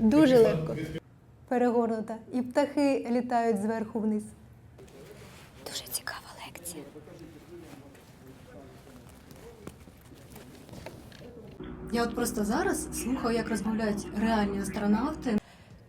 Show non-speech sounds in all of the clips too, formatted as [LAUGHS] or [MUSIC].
Дуже легко. Перегорнута. І птахи літають зверху вниз. Дуже цікава лекція. Я от просто зараз слухаю, як розмовляють реальні астронавти.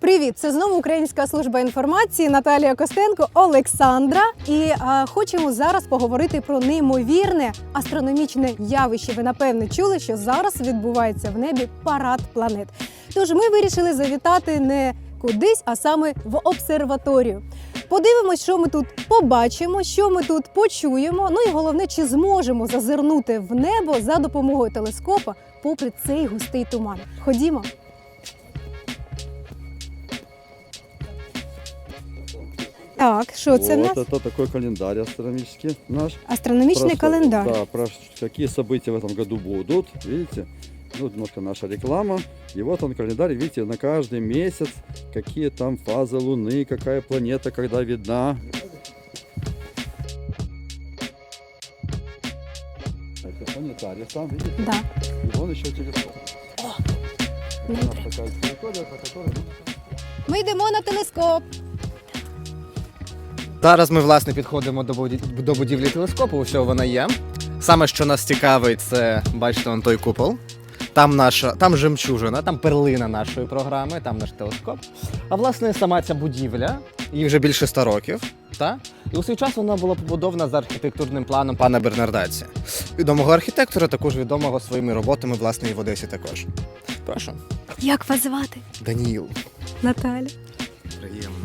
Привіт! Це знову Українська служба інформації Наталія Костенко, Олександра. І а, хочемо зараз поговорити про неймовірне астрономічне явище. Ви напевне чули, що зараз відбувається в небі парад планет. Тож ми вирішили завітати не кудись, а саме в обсерваторію. Подивимось, що ми тут побачимо, що ми тут почуємо. Ну і головне, чи зможемо зазирнути в небо за допомогою телескопа, попри цей густий туман. Ходімо. Так, що це в вот, нас? это такой календарь астрономический наш. Астрономічний Про что- календар. Да, про какие события в этом году будут, видите? Ну, немножко наша реклама. И вот он календарь, видите, на каждый месяц, какие там фазы Луны, какая планета, когда видна. Это планетарий сам, видите? Да. И вон еще телескоп. У Нам нас треба. такая территория, по которой Ми йдемо на телескоп. Зараз ми власне підходимо до будівлі телескопу. Ось вона є. Саме що нас цікавить, це бачите, он той купол. Там наша, там жемчужина, там перлина нашої програми, там наш телескоп. А власне сама ця будівля, їй вже більше ста років. Та? І у свій час вона була побудована за архітектурним планом пана Бернардаці. Відомого архітектора, також відомого своїми роботами, власне, і в Одесі також. Прошу. Як вас звати? Даніїл. Наталя. Приємно.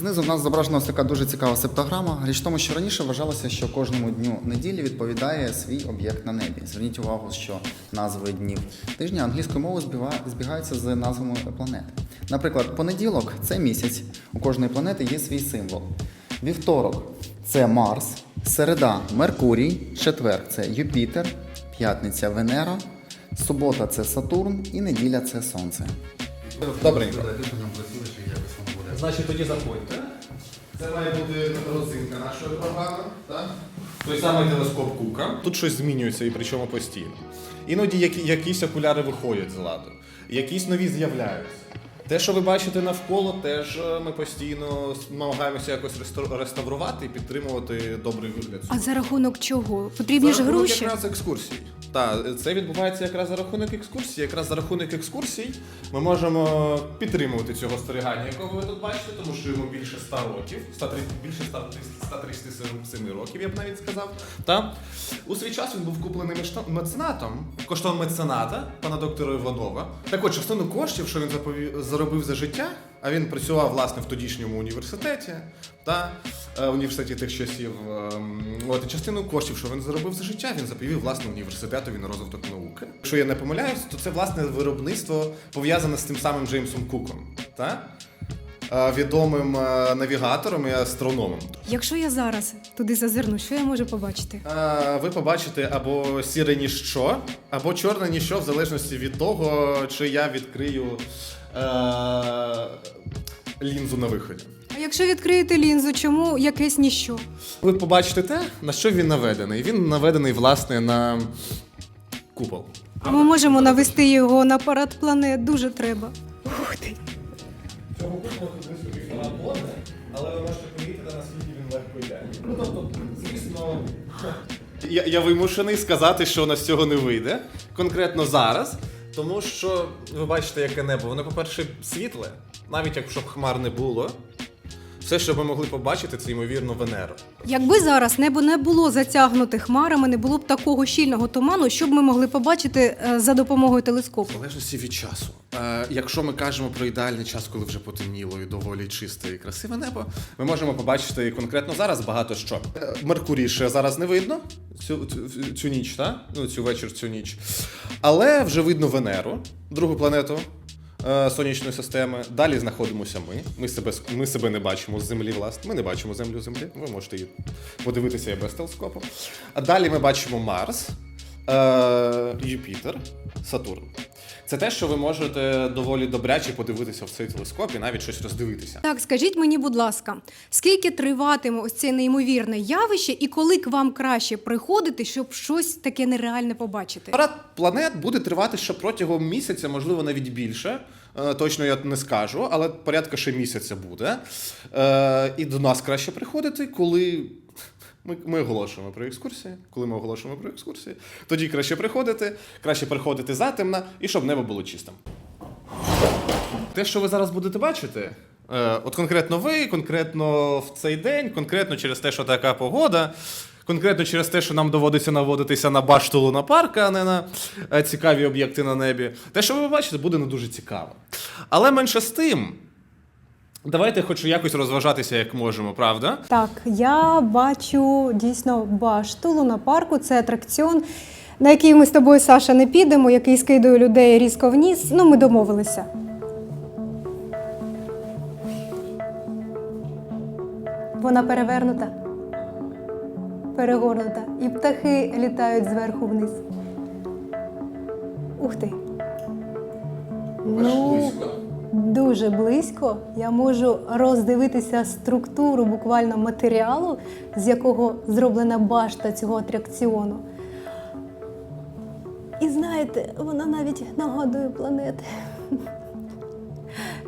Знизу в нас зображена ось така дуже цікава септограма. Річ в тому, що раніше вважалося, що кожному дню неділі відповідає свій об'єкт на небі. Зверніть увагу, що назви днів тижня англійською мовою збігаються з назвами планет. Наприклад, понеділок це місяць. У кожної планети є свій символ. Вівторок це Марс, середа Меркурій, четвер це Юпітер, п'ятниця Венера, субота це Сатурн і неділя це Сонце. Добренько. Значить, тоді заходьте. Це має бути родзинка нашої програми. Так? Той самий телескоп Кука. Тут щось змінюється і причому постійно. Іноді які, якісь окуляри виходять з ладу, якісь нові з'являються. Те, що ви бачите навколо, теж е, ми постійно намагаємося якось реставрувати і підтримувати добрий вигляд. А за рахунок чого? Потрібні За ж рахунок гроші. якраз екскурсій. Так, це відбувається якраз за рахунок екскурсій. Якраз за рахунок екскурсій ми можемо підтримувати цього спостерігання, якого ви тут бачите, тому що йому більше 100 років, 130, більше 137 років, я б навіть сказав. Та? У свій час він був куплений меценатом, коштом мецената, пана доктора Іванова. Так от, частину коштів, що він запові- заробив за життя, а він працював власне в тодішньому університеті та е, університеті тих часів. ем, От і частину коштів, що він заробив за життя, він заповів власне університетові на розвиток науки. Якщо я не помиляюсь, то це власне виробництво пов'язане з тим самим Джеймсом Куком, та? Е, відомим е, навігатором і астрономом. Якщо я зараз туди зазирну, що я можу побачити? Е, Ви побачите або сіре ніщо, або чорне ніщо, в залежності від того, чи я відкрию лінзу на виході. А якщо відкриєте лінзу, чому якесь ніщо? Ви побачите те, на що він наведений. Він наведений, власне, на купол. Ми можемо навести його на парад планет. Дуже треба. Ух ти. Цього купола туди собі фараони, але ви можете помітити, наскільки він легко йде. Ну тобто, звісно. Я, я вимушений сказати, що у нас цього не вийде конкретно зараз. Тому що ви бачите, яке небо. Воно, по-перше, світле, навіть якщо б хмар не було. Все, що ви могли побачити, це ймовірно Венеру. Якби зараз небо не було затягнуте хмарами, не було б такого щільного туману, що б ми могли побачити е, за допомогою телескопу. В залежності від часу. Е, якщо ми кажемо про ідеальний час, коли вже потемніло і доволі чисте і красиве небо, ми можемо побачити конкретно зараз багато що. Е, Меркурій ще зараз не видно цю, цю, цю ніч, та? ну цю вечір, цю ніч. Але вже видно Венеру, другу планету. е, Сонячної системи. Далі знаходимося ми. Ми себе, ми себе не бачимо з землі, власне. Ми не бачимо землю землі. Ви можете її подивитися і без телескопу. А далі ми бачимо Марс, е, Юпітер, Сатурн. Це те, що ви можете доволі добряче подивитися в цей телескоп і навіть щось роздивитися. Так, скажіть мені, будь ласка, скільки триватиме ось це неймовірне явище, і коли к вам краще приходити, щоб щось таке нереальне побачити? Парад планет буде тривати ще протягом місяця, можливо, навіть більше. Е, Точно я не скажу, але порядка ще місяця буде. Е, І до нас краще приходити, коли ми, ми оголошуємо про екскурсії. Коли ми оголошуємо про екскурсії, тоді краще приходити, краще приходити затемно і щоб небо було чистим. Те, що ви зараз будете бачити, е, от конкретно ви, конкретно в цей день, конкретно через те, що така погода, конкретно через те, що нам доводиться наводитися на башту лунапарка, а не на е, цікаві об'єкти на небі. Те, що ви бачите, буде не дуже цікаво. Але менше з тим, давайте хоч якось розважатися, як можемо, правда? Так, я бачу дійсно башту лунапарку. Це атракціон, на який ми з тобою, Саша, не підемо, який скидує людей різко вниз. Ну, ми домовилися. Вона перевернута, перегорнута, і птахи літають зверху вниз. Ух ти. Ну, дуже близько. Я можу роздивитися структуру буквально матеріалу, з якого зроблена башта цього атракціону. І знаєте, вона навіть нагадує планети. [LAUGHS]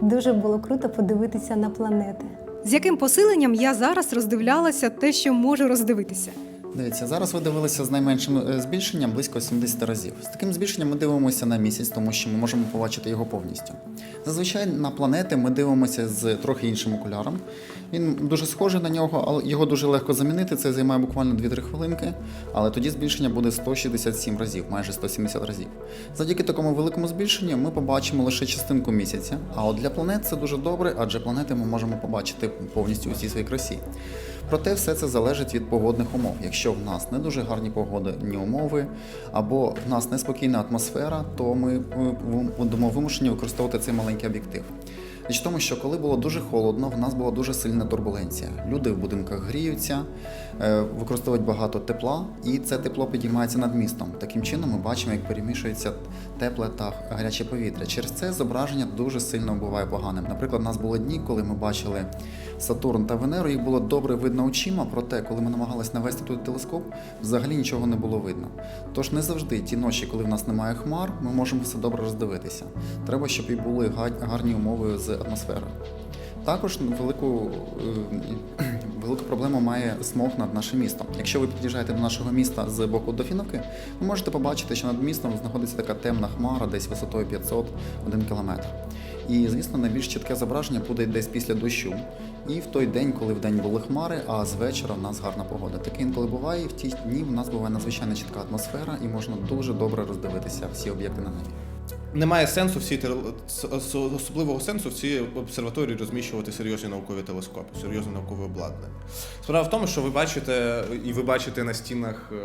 Дуже було круто подивитися на планети. З яким посиленням я зараз роздивлялася те, що можу роздивитися? Дивіться, зараз ви дивилися з найменшим е, збільшенням близько 70 разів. З таким збільшенням ми дивимося на місяць, тому що ми можемо побачити його повністю. Зазвичай на планети ми дивимося з трохи іншим окуляром. Він дуже схожий на нього, але його дуже легко замінити. Це займає буквально 2-3 хвилинки. Але тоді збільшення буде 167 разів, майже 170 разів. Завдяки такому великому збільшенню ми побачимо лише частинку місяця. А от для планет це дуже добре, адже планети ми можемо побачити повністю у всій своїй красі. Проте все це залежить від погодних умов. Якщо в нас не дуже гарні погодні умови, або в нас неспокійна атмосфера, то ми е, будемо вимушені використовувати цей маленький об'єктив. Річ в тому, що коли було дуже холодно, в нас була дуже сильна турбуленція. Люди в будинках гріються, використовують багато тепла, і це тепло підіймається над містом. Таким чином ми бачимо, як перемішується тепле та гаряче повітря. Через це зображення дуже сильно буває поганим. Наприклад, у нас були дні, коли ми бачили Сатурн та Венеру, їх було добре видно очима, проте, коли ми намагалися навести туди телескоп, взагалі нічого не було видно. Тож не завжди ті ночі, коли в нас немає хмар, ми можемо все добре роздивитися. Треба, щоб і були гарні умови з атмосферою. Також велику, е, велику проблему має смог над нашим містом. Якщо ви під'їжджаєте до нашого міста з боку Дофіновки, ви можете побачити, що над містом знаходиться така темна хмара, десь висотою 501 кілометр. І, звісно, найбільш чітке зображення буде десь після дощу. І в той день, коли в день були хмари, а з вечора в нас гарна погода. Таке інколи буває, і в ті дні в нас буває надзвичайно чітка атмосфера, і можна дуже добре роздивитися всі об'єкти на небі. Немає сенсу в цій тел- с- с- особливого сенсу в цій обсерваторії розміщувати серйозні наукові телескопи, серйозне наукове обладнання. Справа в тому, що ви бачите, і ви бачите на стінах е,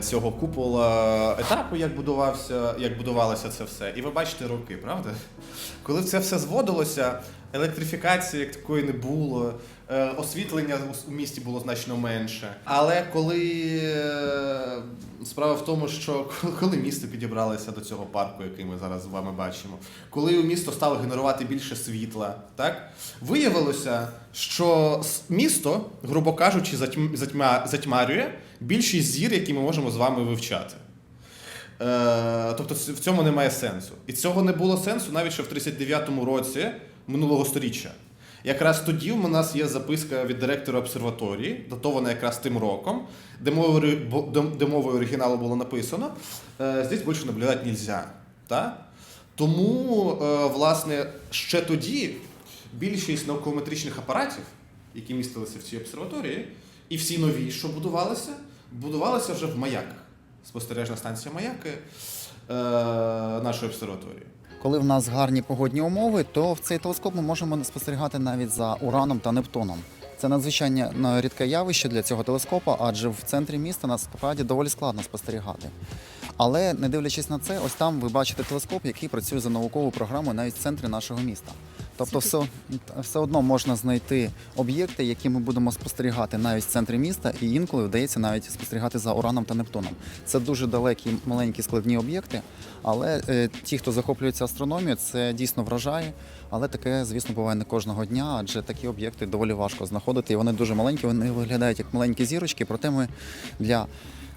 цього купола етапу, як будувався, як будувалося це все. І ви бачите роки, правда? Коли це все зводилося, електрифікації як такої не було, е, освітлення у- місті було значно менше. Але коли е, справа в тому, що [LAUGHS] коли місто підібралося до цього парку, який ми зараз з вами бачимо, коли у місто стало генерувати більше світла, так виявилося, що місто, грубо кажучи, затьм- затьмарює більшість зір, які ми можемо з вами вивчати. Е, тобто в цьому немає сенсу. І цього не було сенсу навіть ще в 39-му році минулого сторіччя. Якраз тоді у нас є записка від директора обсерваторії, датована якраз тим роком, де мовою, де- мовою оригіналу було написано: е, здесь більше наблюдати нельзя. Та? Тому, е, власне, ще тоді більшість науковометричних апаратів, які містилися в цій обсерваторії, і всі нові, що будувалися, будувалися вже в маяках. Спостережна станція маяки е, нашої обсерваторії. Коли в нас гарні погодні умови, то в цей телескоп ми можемо спостерігати навіть за Ураном та Нептуном. Це надзвичайно ну, рідке явище для цього телескопа, адже в центрі міста насправді доволі складно спостерігати. Але не дивлячись на це, ось там ви бачите телескоп, який працює за науковою програмою навіть в центрі нашого міста. Тобто, все, все одно можна знайти об'єкти, які ми будемо спостерігати навіть в центрі міста, і інколи вдається навіть спостерігати за Ураном та Нептуном. Це дуже далекі, маленькі складні об'єкти, але е, ті, хто захоплюється астрономією, це дійсно вражає. Але таке, звісно, буває не кожного дня, адже такі об'єкти доволі важко знаходити. І вони дуже маленькі, вони виглядають як маленькі зірочки. Проте ми для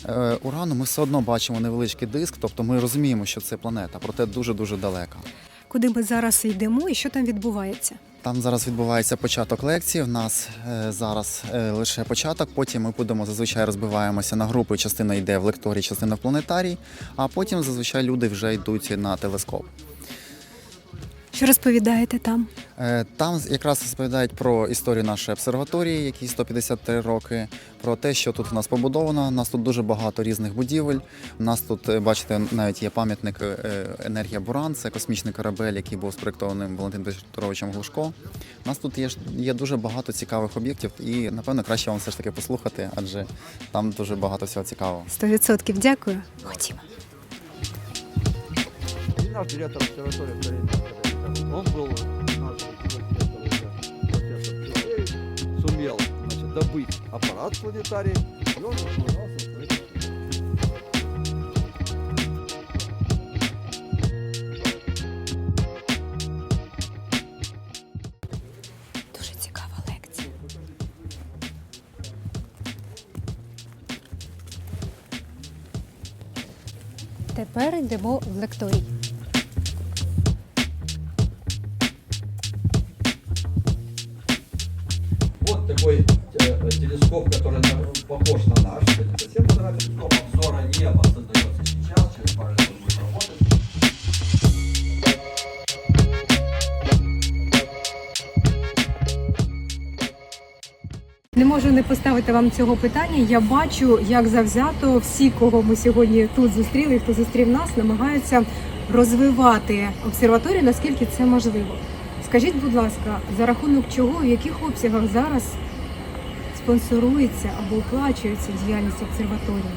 е, урану ми все одно бачимо невеличкий диск, тобто ми розуміємо, що це планета, проте дуже дуже далека. Куди ми зараз йдемо і що там відбувається? Там зараз відбувається початок лекції. У нас е, зараз е, лише початок. Потім ми будемо зазвичай розбиваємося на групи. Частина йде в лекторії, частина в планетарій, а потім зазвичай люди вже йдуть на телескоп. Що розповідаєте там? Е, Там якраз розповідають про історію нашої обсерваторії, якій 153 роки, про те, що тут в нас побудовано. У нас тут дуже багато різних будівель. У нас тут, е, бачите, навіть є пам'ятник е, енергія Буран, це космічний корабель, який був спроектований Валентином Петровичем Глушко. У нас тут є, є дуже багато цікавих об'єктів, і напевно краще вам все ж таки послухати, адже там дуже багато всього цікавого. 100% дякую. Ходімо. Наш директор обсерватории Второй он был наш сумел значит, добыть аппарат планетарий, и он располагался Дуже цікава лекція. Тепер йдемо в лекторій. Похож на наш, это не совсем фотография, телескоп обзора неба создается сейчас, через пару лет будет работать. Не можу не поставити вам цього питання. Я бачу, як завзято всі, кого ми сьогодні тут зустріли, хто зустрів нас, намагаються розвивати обсерваторію, наскільки це можливо. Скажіть, будь ласка, за рахунок чого, в яких обсягах зараз спонсорується або оплачується діяльність обсерваторії?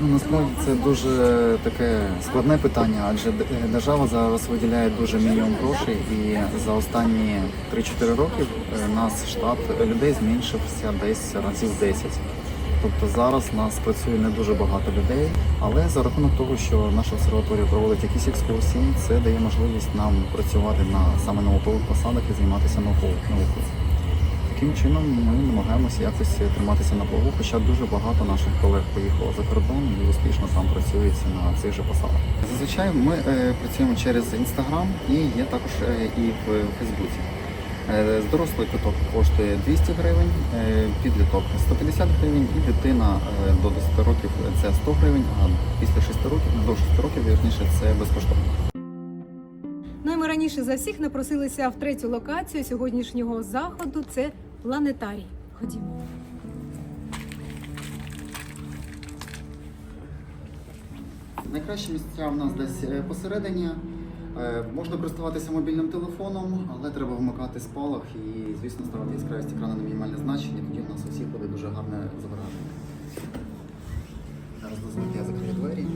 Ну, насправді це дуже таке складне питання, адже е, держава зараз виділяє дуже мільйон грошей, і за останні 3-4 роки е, нас штат людей зменшився десь разів 10. Тобто зараз нас працює не дуже багато людей, але за рахунок того, що наша обсерваторія проводить якісь екскурсії, це дає можливість нам працювати на саме наукових посадах і займатися науковою наукою. Таким чином ми намагаємося якось триматися на плаву, хоча дуже багато наших колег поїхало за кордон і успішно там працюють на цих же посадах. Зазвичай ми е, працюємо через інстаграм і є також е, і в Фейсбуці. Е, дорослий квиток коштує 200 гривень, е, підліток 150 гривень і дитина е, до 10 років це 100 гривень, а після 6 років до 6 років вірніше це безкоштовно. Ну і ми раніше за всіх напросилися в третю локацію сьогоднішнього заходу. Це планетарій. Ходімо. Найкращі місця в нас десь е, посередині. Е, Можна користуватися мобільним телефоном, але треба вмикати спалах і, звісно, ставити яскравість екрану на мінімальне значення, тоді в нас у всіх буде дуже гарне зображення. Зараз дозвольте, я закрию двері.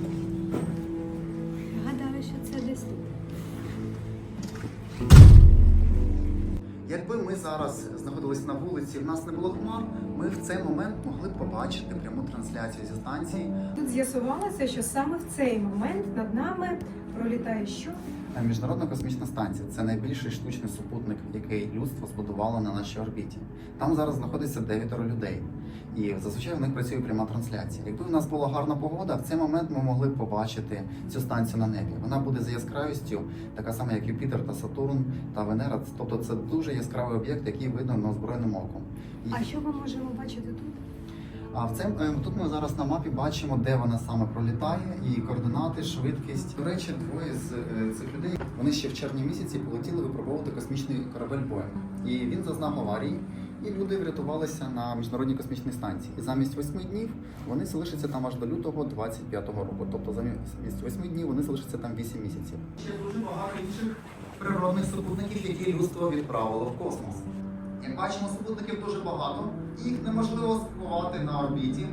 Гадаю, що це десь тут. Ми зараз знаходились на вулиці, в нас не було хмар, ми в цей момент могли б побачити пряму трансляцію зі станції. Тут з'ясувалося, що саме в цей момент над нами пролітає що? Е, Міжнародна космічна станція це найбільший штучний супутник, який людство збудувало на нашій орбіті. Там зараз знаходиться дев'ятеро людей, і зазвичай в них працює пряма трансляція. Якби в нас була гарна погода, в цей момент ми могли б побачити цю станцію на небі. Вона буде за яскравістю, така сама, як Юпітер та Сатурн та Венера. Тобто це дуже яскравий об'єкт, який видно неозброєним оком. І- А що ми можемо бачити тут? а в цем е, тут ми зараз на мапі бачимо, де вона саме пролітає, і координати, швидкість. До речі, двоє з е, цих людей вони ще в червні місяці полетіли випробовувати космічний корабель Боїнг. І він зазнав аварії, і люди врятувалися на міжнародній космічній станції. І замість восьми днів вони залишаться там аж до лютого 25-го року. Тобто замість восьми днів вони залишаться там вісім місяців. Ще дуже багато інших природних супутників, які людство відправило в космос. Як бачимо, супутників дуже багато, їх неможливо сховати на орбіті,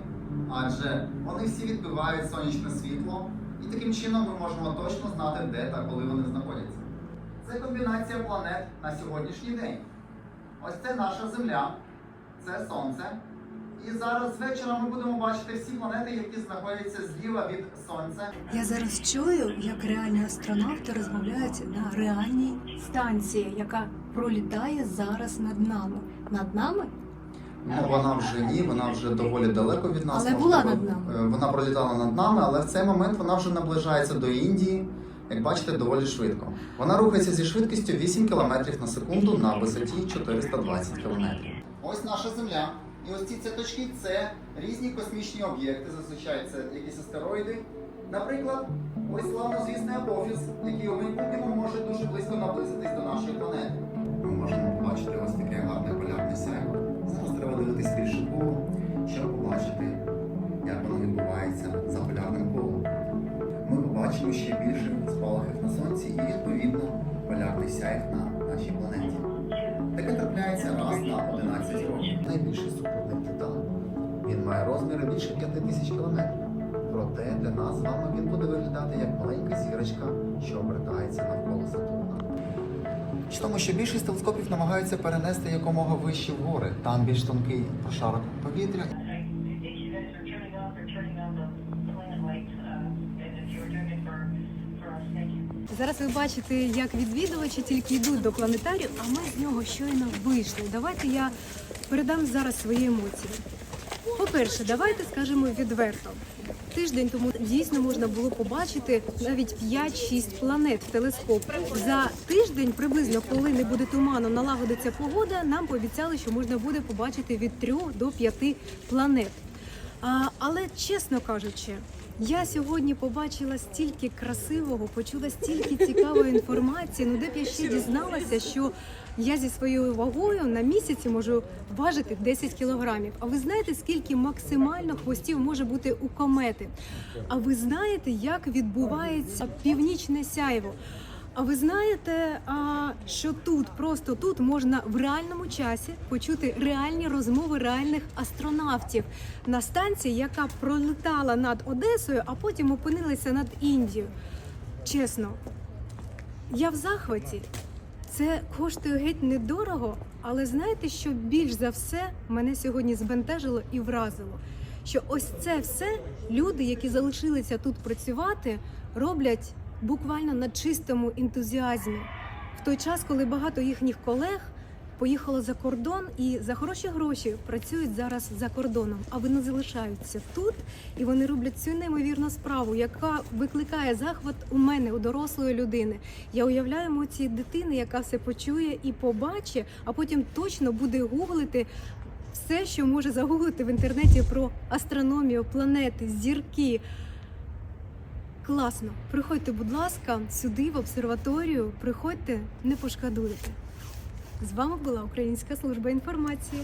адже вони всі відбивають сонячне світло, і таким чином ми можемо точно знати, де та коли вони знаходяться. Це комбінація планет на сьогоднішній день. Ось це наша Земля, це Сонце. І зараз з вечора ми будемо бачити всі планети, які знаходяться зліва від Сонця. Я зараз чую, як реальні астронавти розмовляють на реальній станції, яка пролітає зараз над нами. Над нами? Ну, вона вже ні, вона вже доволі далеко від нас. Але була над нами. е, Вона пролітала над нами, але в цей момент вона вже наближається до Індії. Як бачите, доволі швидко. Вона рухається зі швидкістю 8 км на секунду на висоті 420 км. Ось наша Земля. І ось ці цяточки це різні космічні об'єкти. Зазвичай це якісь астероїди. Наприклад, ось славнозвісний Апофіс, який у майбутньому може дуже близько наблизитись до нашої планети. Ми можемо побачити ось таке гарне полярне сяйво. Зараз треба дивитись більше щоб побачити, як воно відбувається за полярним побачимо ще більше спалахів на сонці і відповідно полярний сяйв на нашій планеті. Таке трапляється раз на 11 років. Найбільший супутник Титан. Він має розміри більше 5 тисяч кілометрів. Проте для нас з вами він буде виглядати як маленька зірочка, що обертається навколо Сатурна. Тому, що більшість телескопів намагаються перенести якомога вище в гори. Там більш тонкий прошарок повітря. Зараз ви бачите, як відвідувачі тільки йдуть до планетарію, а ми з нього щойно вийшли. Давайте я передам зараз свої емоції. По-перше, давайте скажемо відверто. Тиждень тому дійсно можна було побачити навіть 5-6 планет в телескоп. За тиждень, приблизно, коли не буде туману, налагодиться погода, нам пообіцяли, що можна буде побачити від 3 до 5 планет. А, але чесно кажучи, я сьогодні побачила стільки красивого, почула стільки цікавої інформації. Ну де б я ще дізналася, що я зі своєю вагою на місяці можу важити 10 кілограмів. А ви знаєте, скільки максимально хвостів може бути у комети? А ви знаєте, як відбувається північне сяйво? А ви знаєте, що тут, просто тут можна в реальному часі почути реальні розмови реальних астронавтів на станції, яка пролетала над Одесою, а потім опинилася над Індією. Чесно, я в захваті. Це коштує геть недорого, але знаєте, що більш за все мене сьогодні збентежило і вразило? Що ось це все люди, які залишилися тут працювати, роблять буквально на чистому ентузіазмі. В той час, коли багато їхніх колег поїхало за кордон і за хороші гроші працюють зараз за кордоном, а вони залишаються тут і вони роблять цю неймовірну справу, яка викликає захват у мене, у дорослої людини. Я уявляю емоції дитини, яка все почує і побачить, а потім точно буде гуглити. Все, що може загуглити в інтернеті про астрономію, планети, зірки. Класно. Приходьте, будь ласка, сюди, в обсерваторію. Приходьте, не пошкодуєте. З вами була Українська служба інформації.